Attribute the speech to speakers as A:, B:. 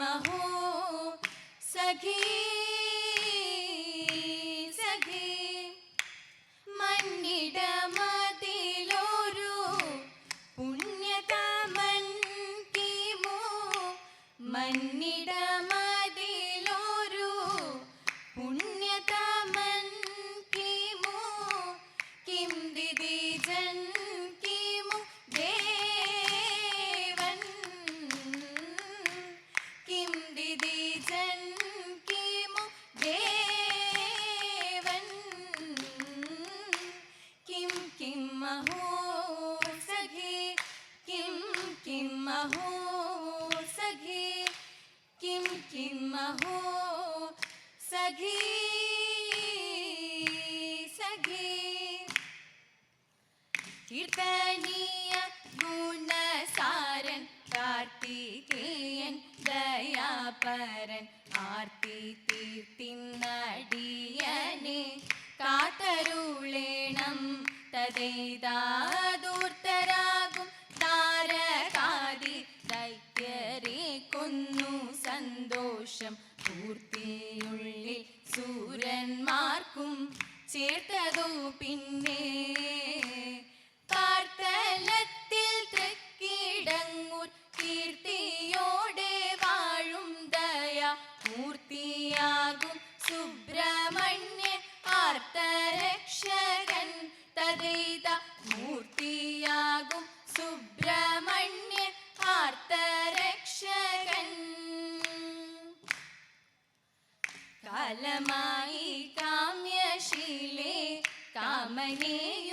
A: മഹോ സഖീ സഖീ. മണ്ണിടമതിലൊരു പുണ്യതമൻ കിമോ? മണ്ണിടമതിലൊരു സഖി സഖി ഗുണസാരൻ കാർത്തികേയൻ ദയാപരൻ ആർത്തി തീർത്തിന്നടിയനെ കാത്തരുളേണം തതേതാദൂർത്തരാകും താരകാതി ദൈത്യരെ കൊന്നു സന്തോഷം പൂർത്തിയുള്ളിൽ സൂരന്മാർക്കും ചേർത്തതോ പിന്നെ. പാർത്തലത്തിൽ തൃക്കിടങ്ങൂർ കീർത്തിയോടെ വാഴും ദയ മൂർത്തിയാകും സുബ്രഹ്മണ്യൻ ആർത്തരക്ഷകൻ. തദൈത മൂർത്തിയാകും സുബ്രഹ്മണ്യൻ ആർത്തരക്ഷകൻ കാലമായി കാമ്യശീലേ കാമനെയും